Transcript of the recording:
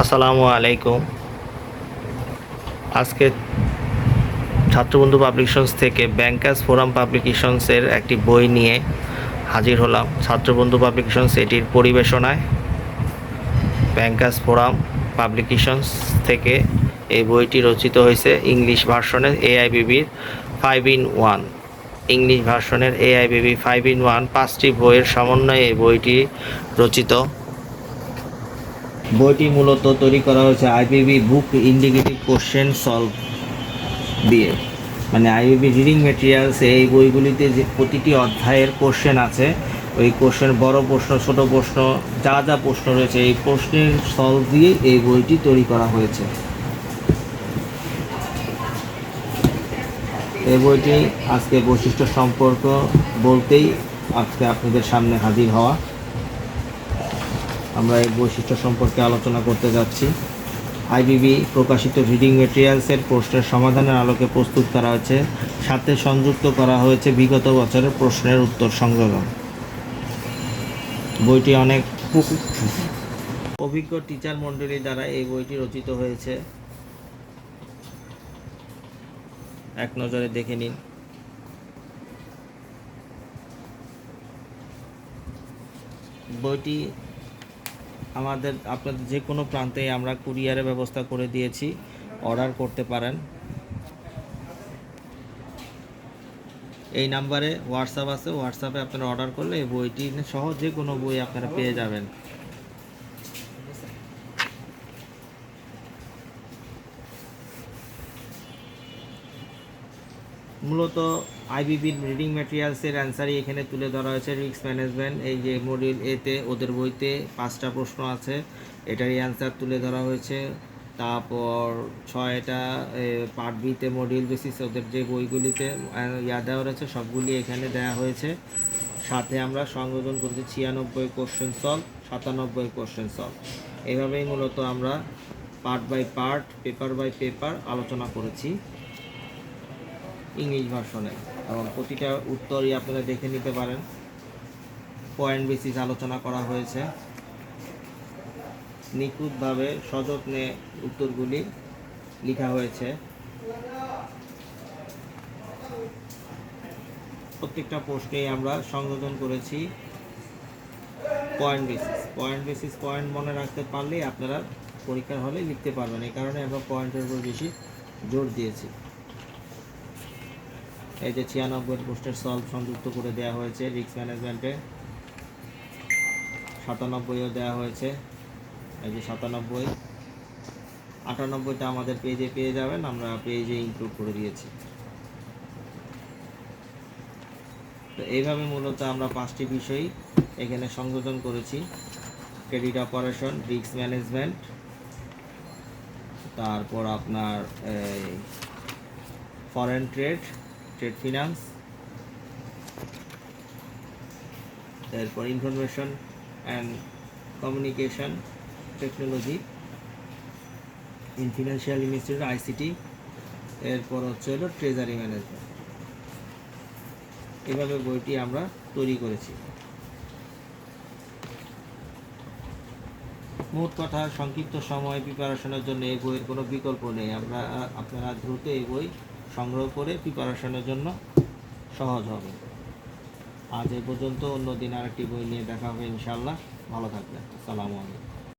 আসসালামু আলাইকুম। আজকে ছাত্রবন্ধু পাবলিকেশনস থেকে ব্যাংকার্স ফোরাম পাবলিকেশনসের একটি বই নিয়ে হাজির হলাম। ছাত্রবন্ধু পাবলিকেশনস এটির পরিবেশনায় ব্যাংকার্স ফোরাম পাবলিকেশনস থেকে এই বইটি রচিত হয়েছে ইংলিশ ভার্সনের এআইবিবির ফাইভ ইন ওয়ান। ইংলিশ ভার্সনের এআইবিবি ফাইভ ইন ওয়ান পাঁচটি বইয়ের সমন্বয়ে এই বইটি রচিত। বইটি মূলত তৈরি করা হয়েছে IBB book indicative question solve দিয়ে। মানে আইবিবি রিডিং ম্যাটেরিয়ালস এই বইগুলিতে যে প্রতিটি অধ্যায়ের কোশ্চেন আছে, ওই কোশ্চেন বড় প্রশ্ন, ছোট প্রশ্ন, যা যা প্রশ্ন রয়েছে, এই প্রশ্নের সলভ দিয়ে এই বইটি তৈরি করা হয়েছে। এই বইটি আজকে বৈশিষ্ট্য সম্পর্ক বলতেই আজকে আপনাদের সামনে হাজির হওয়া। আমরা এই বৈশিষ্ট্য সম্পর্কে আলোচনা করতে যাচ্ছি। আইবিবি প্রকাশিত রিডিং মেটেরিয়ালসের প্রশ্নের সমাধানের আলোকে প্রস্তুত করা হয়েছে। সাথে সংযুক্ত করা হয়েছে বিগত বছরের প্রশ্নের উত্তর সংযোজন। বইটি অনেক অভিজ্ঞ টিচার মণ্ডলী দ্বারা এই বইটি রচিত হয়েছে। এক নজরে দেখে নিন। বইটি আমাদের, আপনাদের যে কোনো প্রান্তে আমরা কুরিয়ারের ব্যবস্থা করে দিয়েছি, অর্ডার করতে পারেন। এই নাম্বারে হোয়াটসঅ্যাপ আছে হোয়াটসঅ্যাপে আপনারা অর্ডার করলে এই বইটি সহ যে কোনো বই আপনারা পেয়ে যাবেন। মূলত আইবিবির রিডিং ম্যাটেরিয়ালসের অ্যান্সারই এখানে তুলে ধরা হয়েছে রিস্ক ম্যানেজমেন্ট এই যে মডিউল এতে ওদের বইতে পাঁচটা প্রশ্ন আছে, এটারই অ্যান্সার তুলে ধরা হয়েছে। তারপর ছয়টা পার্ট বিতে মডিউল বেসিস ওদের যে বইগুলিতে ইয়া দেওয়া রয়েছে, সবগুলি এখানে দেওয়া হয়েছে। সাথে আমরা সংযোজন করেছি ছিয়ানব্বই কোশ্চেন সলভ সাতানব্বই কোশ্চেন সলভ এইভাবেই মূলত আমরা part by part paper by paper আলোচনা করেছি। ইংলিশ ভার্সনে। এবং প্রতিটা উত্তরই আপনারা দেখে নিতে পারেন। পয়েন্ট বেসিস আলোচনা করা হয়েছে। নিখুঁতভাবে সযত্নে উত্তরগুলি লেখা হয়েছে। প্রত্যেকটা প্রশ্নেই আমরা সংযোজন করেছি point basis point basis point মনে রাখতে পারলেই আপনারা পরীক্ষার হলে লিখতে পারবেন। এই কারণে আমরা পয়েন্টের উপর বেশি জোর দিয়েছি। এই যে ছিয়ানব্বই পোস্টের সলভ সংযুক্ত করে দেওয়া হয়েছে রিস্ক ম্যানেজমেন্টে সাতানব্বইও দেওয়া হয়েছে। এই যে সাতানব্বই। আটানব্বইটা আমাদের পেজে পেয়ে যাবেন, আমরা পেজে ইনক্লুড করে দিয়েছি। তো এইভাবে মূলত আমরা পাঁচটি বিষয় এখানে সংযোজন করেছি। ক্রেডিট অপারেশন রিস্ক ম্যানেজমেন্ট তারপর আপনার ফরেন ট্রেড ট্রেড ফিনান্স তারপর information and communication technology in financial institute ICT এরপর হচ্ছে হলো ট্রেজারি ম্যানেজমেন্ট এভাবে বইটি আমরা তৈরি করেছি। মোট কথা, সংক্ষিপ্ত সময় প্রিপারেশনের জন্য এই বইয়ের কোনো বিকল্প নেই। আমরা, আপনারা দ্রুত এই বই সংগ্রহ করে প্রিপারেশনের জন্য সহজ হবে। আজ এ পর্যন্ত অন্য দিন আরেকটি বই নিয়ে দেখা হবে ইনশাল্লাহ ভালো থাকবেন। আসসালামু আলাইকুম।